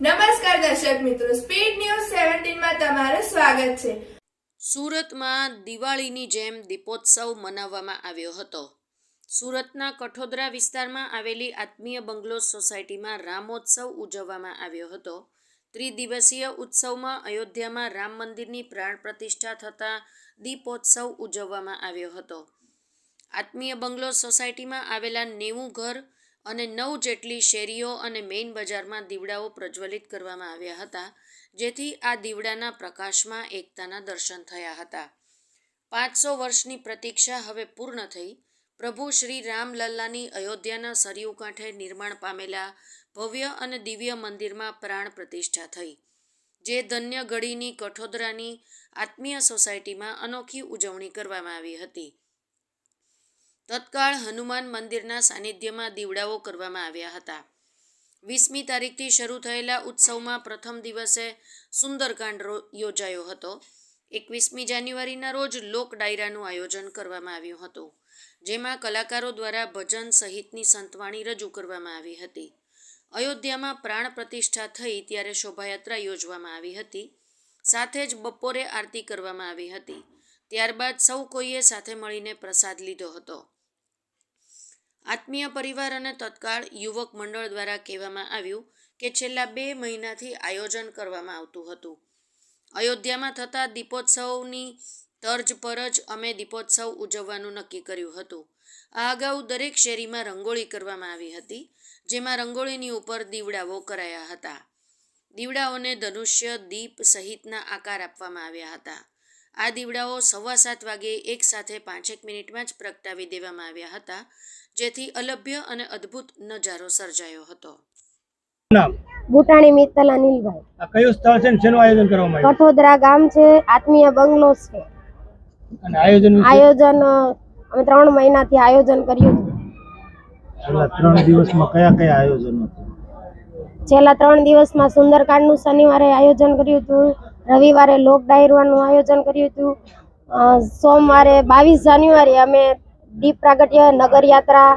નમસ્કાર દર્શક મિત્રો સ્પીડ ન્યૂઝ સેવન્ટીનમાં તમારું સ્વાગત છે. સુરતમાં દિવાળીની જેમ દીપોત્સવ મનાવવામાં આવ્યો હતો. સુરતના કઠોદરા વિસ્તારમાં આવેલી આત્મીય બંગલો સોસાયટીમાં રામોત્સવ ઉજવવામાં આવ્યો હતો. ત્રિદિવસીય ઉત્સવમાં અયોધ્યામાં રામ મંદિરની પ્રાણ પ્રતિષ્ઠા થતાં દીપોત્સવ ઉજવવામાં આવ્યો હતો. આત્મીય બંગલો સોસાયટીમાં આવેલા નેવું ઘર અને નવ જેટલી શેરીઓ અને મેઇન બજારમાં દીવડાઓ પ્રજ્વલિત કરવામાં આવ્યા હતા, જેથી આ દીવડાના પ્રકાશમાં એકતાના દર્શન થયા હતા. પાંચસો વર્ષની પ્રતીક્ષા હવે પૂર્ણ થઈ. પ્રભુ શ્રી રામલલ્લાની અયોધ્યાના સરયુ કાંઠે નિર્માણ પામેલા ભવ્ય અને દિવ્ય મંદિરમાં પ્રાણ પ્રતિષ્ઠા થઈ, જે ધન્ય ગઢીની કઠોદરાની આત્મીય સોસાયટીમાં અનોખી ઉજવણી કરવામાં આવી હતી. તત્કાળ હનુમાન મંદિરના સાનિધ્યમાં દીવડાઓ કરવામાં આવ્યા હતા. વીસમી તારીખથી શરૂ થયેલા ઉત્સવમાં પ્રથમ દિવસે સુંદરકાંડ યોજાયો હતો. એકવીસમી જાન્યુઆરીના રોજ લોક ડાયરાનું આયોજન કરવામાં આવ્યું હતું, જેમાં કલાકારો દ્વારા ભજન સહિતની સંતવાણી રજૂ કરવામાં આવી હતી. અયોધ્યામાં પ્રાણ પ્રતિષ્ઠા થઈ ત્યારે શોભાયાત્રા યોજવામાં આવી હતી. સાથે જ બપોરે આરતી કરવામાં આવી હતી. ત્યારબાદ સૌ કોઈએ સાથે મળીને પ્રસાદ લીધો હતો. આત્મીય પરિવાર અને તત્કાળ યુવક મંડળ દ્વારા કહેવામાં આવ્યું કે છેલ્લા બે મહિનાથી આયોજન કરવામાં આવતું હતું. અયોધ્યામાં થતા દીપોત્સવની તર્જ પર જ અમે દીપોત્સવ ઉજવવાનું નક્કી કર્યું હતું. આ અગાઉ દરેક શેરીમાં રંગોળી કરવામાં આવી હતી, જેમાં રંગોળીની ઉપર દીવડાઓ કરાયા હતા. દીવડાઓને ધનુષ્ય, દીપ સહિતના આકાર આપવામાં આવ્યા હતા. આ દીવડાઓ સવા સાત વાગે એક સાથે પાંચેક મિનિટમાં જ પ્રગટાવી દેવામાં આવ્યા હતા. જેથી અલભ્ય અને અદ્ભુત નજારો સર્જાયો હતો. નામ? બુટાણી મિત્તલ અનિલભાઈ. આ કયું સ્થળ છે ને શેનું આયોજન કરવામાં આવ્યું? કઠોદરા ગામ છે આત્મીય બંગલો છે. અને આયોજન આયોજન અમે ત્રણ મહિનાથી આયોજન કર્યું હતું. છેલ્લા ત્રણ દિવસમાં કયા કયા આયોજનો છેલ્લા ત્રણ દિવસમાં સુંદરકાંડનું શનિવારે આયોજન કર્યું હતું રવિવારે લોક ડાયરવાનું આયોજન કર્યું હતું અ, સોમવારે બાવીસ જાન્યુઆરી અમે દીપ પ્રાગટ્ય નગર યાત્રા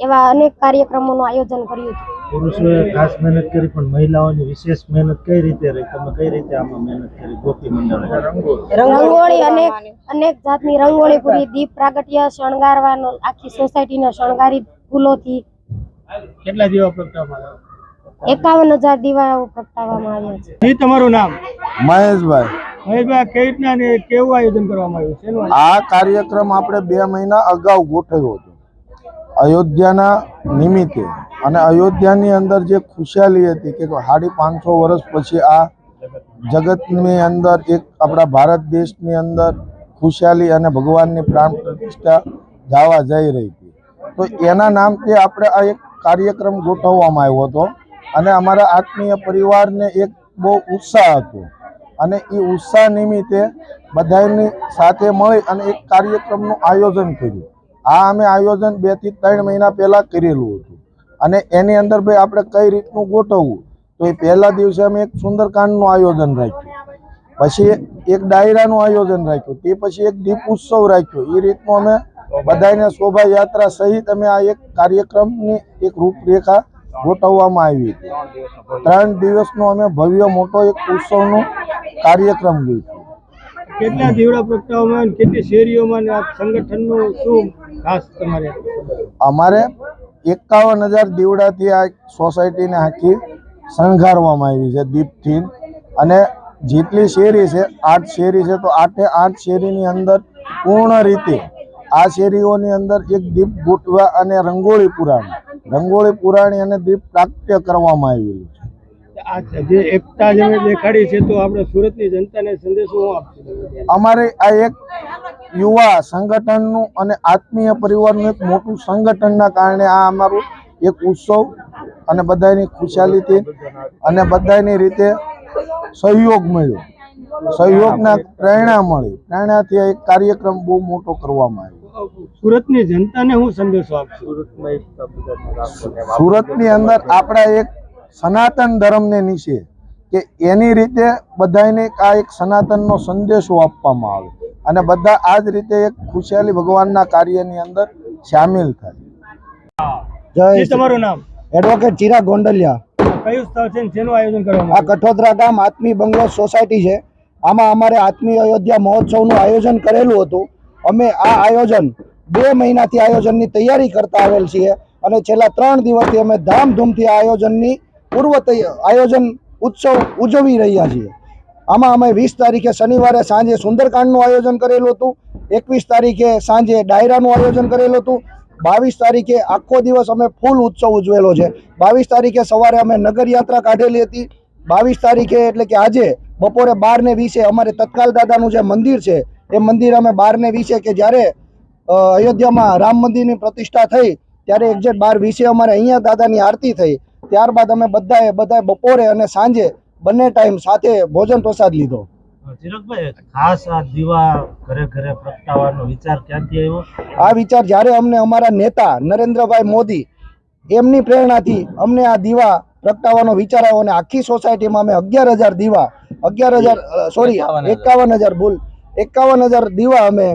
એવા અનેક કાર્યક્રમોનું આયોજન કર્યું હતું. પુરુષોએ ખાસ મહેનત કરી પણ મહિલાઓની વિશેષ મહેનત કઈ રીતે રહી? તમે કઈ રીતે આમાં મહેનત કરી? ગોપી મંડળ. રંગોળી અનેક અનેક જાતની રંગોળી પૂરી દીપ પ્રાગટ્ય શણગારવાનો આખી સોસાયટીને શણગારી ફૂલોથી કેટલા દીવા પ્રગટાવવામાં આવ્યા? એકાવન હજાર દીવાઓ પ્રગટાવવામાં આવ્યા છે. તમારું નામ? મહેશભાઈ. કેવું બે મહિના અગાઉ ગોઠવ્યો હતો. અયોધ્યાના નિમિત્તે. અને અયોધ્યાની અંદર ખુશાલી હતી આપણા ભારત દેશની અંદર ખુશાલી અને ભગવાનની પ્રાણ પ્રતિષ્ઠા જવા જઈ રહી હતી. તો એના નામથી આપણે આ એક કાર્યક્રમ ગોઠવવામાં આવ્યો હતો. અને અમારા આત્મીય પરિવારને એક બહુ ઉત્સાહ હતો. અને એ ઉત્સાહ નિમિત્તે બધાની સાથે મળી અને એક કાર્યક્રમનું આયોજન કર્યું. આ અમે આયોજન બેથી ત્રણ મહિના પહેલા કરેલું હતું. અને એની અંદર ભાઈ આપણે કઈ રીતનું ગોઠવવું? તો એ પહેલા દિવસે અમે એક સુંદરકાંડનું આયોજન રાખ્યું. પછી એક ડાયરાનું આયોજન રાખ્યું. તે પછી એક દીપ ઉત્સવ રાખ્યો. એ રીતનું અમે બધાને શોભાયાત્રા સહિત અમે આ એક કાર્યક્રમની એક રૂપરેખા ગોઠવવામાં આવી હતી. ત્રણ દિવસનો અમે ભવ્ય મોટો એક ઉત્સવનો કાર્યક્રમ ગોઠવ્યો. કેટલા દીવડા પ્રગટાવવામાં કેટલી શેરીઓમાં સંગઠનનું શું ખાસ તમારે? અમારે એકાવન હજાર દીવડાથી આ સોસાયટીને આખી શણગારવામાં આવી છે દીપથી. અને જેટલી શેરી છે આઠ શેરી છે તો આઠે આઠ શેરીની અંદર પૂર્ણ રીતે આ શેરીઓની અંદર એક દીપ ગોઠવા અને રંગોળી પુરાણી રંગોળી પુરાણી અને દીપ પ્રાપ્ય કરવામાં આવેલું છે. જે એકતા જે દેખાડી છે તો આપણે સુરતની જનતાને સંદેશો શું આપશે અમારે આ એક યુવા સંગઠનનું અને આત્મીય પરિવારનું એક મોટું સંગઠનના કારણે આ અમારું એક ઉત્સવ અને બધાની ખુશાલીથી અને બધાની રીતે સહયોગ મળ્યો. સહયોગના પ્રેરણા મળી. પ્રેરણાથી આ એક કાર્યક્રમ બહુ મોટો કરવામાં આવ્યો. સુરતની જનતાને હું સંદેશો આપશો સુરતની અંદર આપણા એક સનાતન ધર્મને નીચે કે એની રીતે બધાને આ એક સનાતનનો સંદેશો આપવામાં આવે અને બધા આ જ રીતે એક ખુશાલી ભગવાનના કાર્યની અંદર સામેલ થાય. જય તમારું નામ? એડવોકેટ ચિરાગ ગોંડલિયા. કયું સ્થળ છે જેનું આયોજન કરવામાં આ કઠોદરા ગામ આત્મી બંગલો સોસાયટી છે. આમાં અમારે આત્મી અયોધ્યા મહોત્સવનું આયોજન કરેલું હતું. અમે આ આયોજન બે મહિનાથી આયોજનની તૈયારી કરતા આવેલ છીએ અને છેલ્લા ત્રણ દિવસથી અમે ધામધૂમથી આયોજનની પૂર્વ આયોજન ઉત્સવ ઉજવી રહ્યા છીએ. આમાં અમે વીસ તારીખે શનિવારે સાંજે સુંદરકાંડનું આયોજન કરેલું હતું, એકવીસ તારીખે સાંજે ડાયરાનું આયોજન કરેલું હતું, બાવીસ તારીખે આખો દિવસ અમે ફૂલ ઉત્સવ ઉજવેલો છે. બાવીસ તારીખે સવારે અમે નગરયાત્રા કાઢેલી હતી. બાવીસ તારીખે એટલે કે આજે બપોરે બાર ને વીસે અમારે તત્કાલ દાદાનું જે મંદિર છે એ મંદિર અમે બાર ને વીસે કે જ્યારે અયોધ્યામાં રામ મંદિરની પ્રતિષ્ઠા થઈ ત્યારે એક્ઝેક્ટ બાર વીસે અમારે અહીંયા દાદાની આરતી થઈ. ત્યારબાદ અમે બધાએ બધાએ બપોરે અને સાંજે બંને ટાઈમ સાથે ભોજન પ્રસાદ લીધો. ખાસ આ દીવા ઘરે ઘરે પ્રગટાવવાનો વિચાર ક્યાંથી આવ્યો? આ વિચાર જ્યારે અમને અમારા નેતા નરેન્દ્રભાઈ મોદી એમની પ્રેરણાથી અમને આ દીવા પ્રગટાવવાનો વિચાર આવ્યો અને આખી સોસાયટીમાં અમે અગિયાર હજાર દીવા અગિયાર હજાર સોરી એકાવન હજાર. ભૂલ એકાવન હજાર દીવા અમે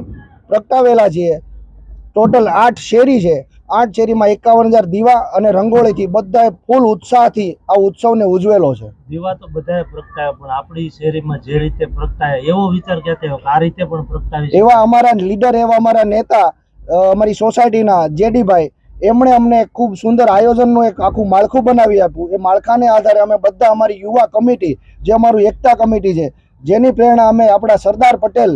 પ્રગટાવેલા છીએ. ટોટલ આઠ શેરી છે. આઠ શેરીમાં એકાવન હજાર દીવા અને રંગોળીથી બધાએ ફૂલ ઉત્સાહથી આ ઉત્સવને ઉજવેલો છે. દીવા તો બધાએ પ્રગટાવ્યા પણ આપણી શેરીમાં જે રીતે પ્રગટાય એવો વિચાર ક્યાંથી કે આ રીતે પણ પ્રગટાવી એવા અમારા લીડર એવા અમારા નેતા અમારી સોસાયટીના જેડીભાઈ એમણે અમને ખૂબ સુંદર આયોજનનું એક આખું માળખું બનાવી આપ્યું. એ માળખાને આધારે અમે બધા અમારી યુવા કમિટી જે અમારું એકતા કમિટી છે જેની પ્રેરણા અમે આપણા સરદાર પટેલ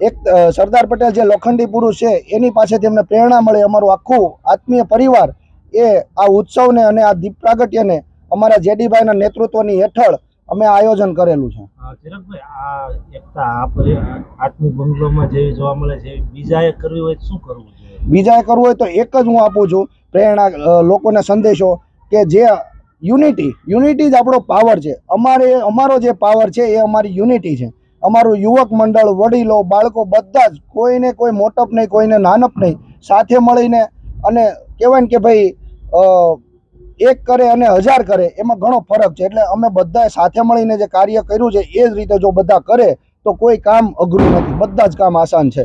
એક સરદાર પટેલ જે લોખંડી પુરુષ છે એની પાસેથી અમને પ્રેરણા મળે. અમારું આખું આત્મીય પરિવાર એ આ ઉત્સવને અને આ દીપ પ્રાગટ્યને અમારા જેડીભાઈના નેતૃત્વની હેઠળ અમે આયોજન કરેલું છે. ચિરાગભાઈ આ એકતા આપણે આત્મી બંગલોમાં જેવી જોવા મળે છે બીજાએ કરવી હોય શું કરવું બીજાએ કરવું હોય તો એક જ હું આપું છું. પ્રેરણા લોકોને સંદેશો કે જે યુનિટી. યુનિટી જ આપણો પાવર છે. અમારે, અમારો જે પાવર છે એ અમારી યુનિટી છે. અમારું યુવક મંડળ, વડીલો, બાળકો બધા જ કોઈને કોઈ મોટપ નહીં, કોઈને નાનપ નહીં, સાથે મળીને અને કહેવાય ને કે ભાઈ એક કરે અને હજાર કરે, એમાં ઘણો ફરક છે. એટલે અમે બધાએ સાથે મળીને જે કાર્ય કર્યું છે, એ જ રીતે જો બધા કરે, તો કોઈ કામ અઘરું નથી. બધા જ કામ આસાન છે.